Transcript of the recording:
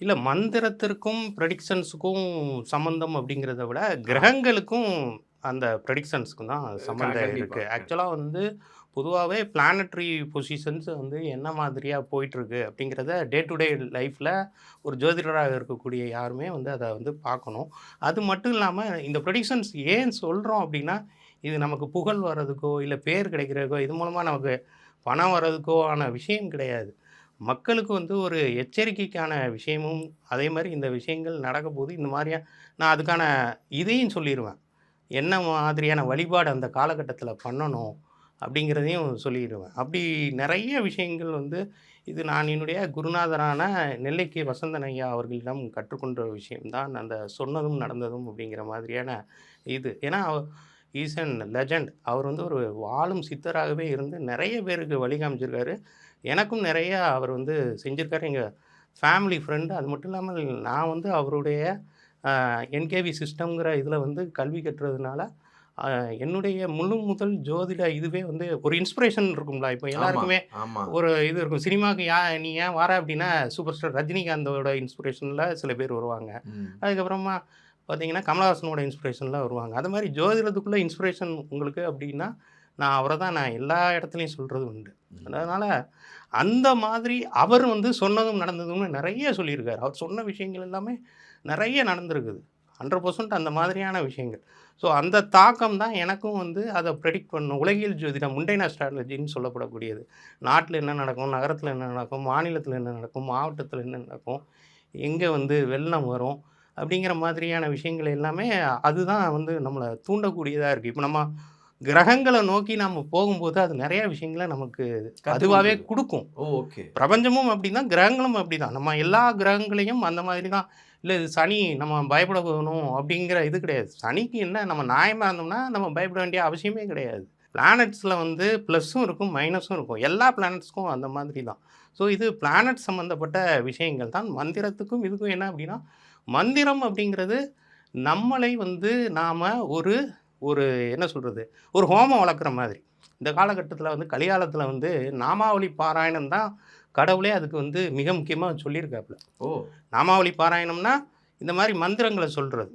இல்ல மந்திரத்திற்கும் ப்ரெடிக்ஷன்ஸுக்கும் சம்மந்தம் அப்படிங்கிறத விட கிரகங்களுக்கும் அந்த ப்ரெடிக்ஷன்ஸ்க்கும் தான் சம்மந்தம் கண்டிப்பா. இருக்கு. ஆக்சுவலாக வந்து பொதுவாகவே பிளானட்ரி பொசிஷன்ஸ் வந்து என்ன மாதிரியாக போயிட்டுருக்கு அப்படிங்கிறத டே டு டே லைஃப்பில் ஒரு ஜோதிடராக இருக்கக்கூடிய யாருமே வந்து அதை வந்து பார்க்கணும். அது மட்டும் இல்லாமல் இந்த ப்ரெடிக்ஷன்ஸ் ஏன் சொல்கிறோம் அப்படின்னா இது நமக்கு புகழ் வர்றதுக்கோ இல்லை பேர் கிடைக்கிறதுக்கோ இது மூலமாக நமக்கு பணம் வர்றதுக்கோ ஆன விஷயம் கிடையாது. மக்களுக்கு வந்து ஒரு எச்சரிக்கைக்கான விஷயமும் அதே மாதிரி இந்த விஷயங்கள் நடக்க போது இந்த மாதிரியா நான் அதுக்கான இதையும் சொல்லிடுவேன் என்ன மாதிரியான வழிபாடு அந்த காலகட்டத்தில் பண்ணணும் அப்படிங்கிறதையும் சொல்லிடுவேன் அப்படி நிறைய விஷயங்கள் வந்து இது நான் என்னுடைய குருநாதரான நெல்லைக்கு வசந்தன் ஐயா அவர்களிடம் கற்றுக்கொண்ட விஷயம்தான். அந்த சொன்னதும் நடந்ததும் அப்படிங்கிற மாதிரியான இது. ஏன்னா ஈஸ் அன் லெஜண்ட் அவர் வந்து ஒரு வாழும் சித்தராகவே இருந்து நிறைய பேருக்கு வழி காமிச்சிருக்காரு. எனக்கும் நிறைய அவர் வந்து செஞ்சுருக்காரு. எங்கள் ஃபேமிலி ஃப்ரெண்டு அது மட்டும் இல்லாமல் நான் வந்து அவருடைய என்கேவி சிஸ்டம்ங்கிற இதில் வந்து கல்வி கட்டுறதுனால என்னுடைய முழு முதல் ஜோதிட இதுவே வந்து ஒரு இன்ஸ்பிரேஷன் இருக்கும்ல. இப்போ எல்லாருக்குமே ஒரு இது இருக்கும். சினிமாவுக்கு யா நீ ஏன் வர அப்படின்னா சூப்பர் ஸ்டார் ரஜினிகாந்தோட இன்ஸ்பிரேஷனில் சில பேர் வருவாங்க. அதுக்கப்புறமா பார்த்தீங்கன்னா கமலஹாசனோட இன்ஸ்பிரேஷனில் வருவாங்க. அது மாதிரி ஜோதிடத்துக்குள்ளே இன்ஸ்பிரேஷன் உங்களுக்கு அப்படின்னா நான் அவரை தான் நான் எல்லா இடத்துலையும் சொல்கிறது உண்டு. அதனால் அந்த மாதிரி அவர் வந்து சொன்னதும் நடந்ததும்னு நிறைய சொல்லியிருக்காரு. அவர் சொன்ன விஷயங்கள் எல்லாமே நிறைய நடந்திருக்குது. ஹண்ட்ரட் பர்சன்ட் அந்த மாதிரியான விஷயங்கள். ஸோ அந்த தாக்கம் தான் எனக்கும் வந்து அதை ப்ரெடிக்ட் பண்ணும். உலகியல் ஜோதிடம் முண்டைனா ஸ்ட்ராட்டஜின்னு சொல்லப்படக்கூடியது. நாட்டில் என்ன நடக்கும் நகரத்தில் என்ன நடக்கும் மாநிலத்தில் என்ன நடக்கும் மாவட்டத்தில் என்ன நடக்கும் எங்கே வந்து வெள்ளம் வரும் அப்படிங்கிற மாதிரியான விஷயங்கள் எல்லாமே அதுதான் வந்து நம்மளை தூண்டக்கூடியதாக இருக்குது இப்போ நம்ம கிரகங்களை நோக்கி நம்ம போகும்போது அது நிறைய விஷயங்களை நமக்கு அதுவாகவே. கொடுக்கும். Oh okay. பிரபஞ்சமும் அப்படிதான் கிரகங்களும் அப்படிதான். நம்ம எல்லா கிரகங்களையும் அந்த மாதிரி தான் இல்லை இது சனி நம்ம பயப்படணும் அப்படிங்கிற இது கிடையாது. சனிக்கு என்ன நம்ம நியாயமாக இருந்தோம்னா நம்ம பயப்பட வேண்டிய அவசியமே கிடையாது. பிளானட்ஸில் வந்து ப்ளஸ்ஸும் இருக்கும் மைனஸும் இருக்கும். எல்லா பிளானட்ஸ்க்கும் அந்த மாதிரி தான் ஸோ இது பிளானட் சம்மந்தப்பட்ட விஷயங்கள் தான். மந்திரத்துக்கும் இதுக்கும் என்ன அப்படின்னா மந்திரம் அப்படிங்கிறது நம்மளை வந்து நாம் ஒரு ஒரு என்ன சொல்கிறது ஒரு ஹோமம் வளர்க்குற மாதிரி. இந்த காலகட்டத்தில் வந்து கலிகாலத்தில் வந்து நாமாவளி பாராயணம் தான் கடவுளே அதுக்கு வந்து மிக முக்கியமாக சொல்லியிருக்காப்புல. ஓ. நாமாவளி பாராயணம்னா இந்த மாதிரி மந்திரங்களை சொல்கிறது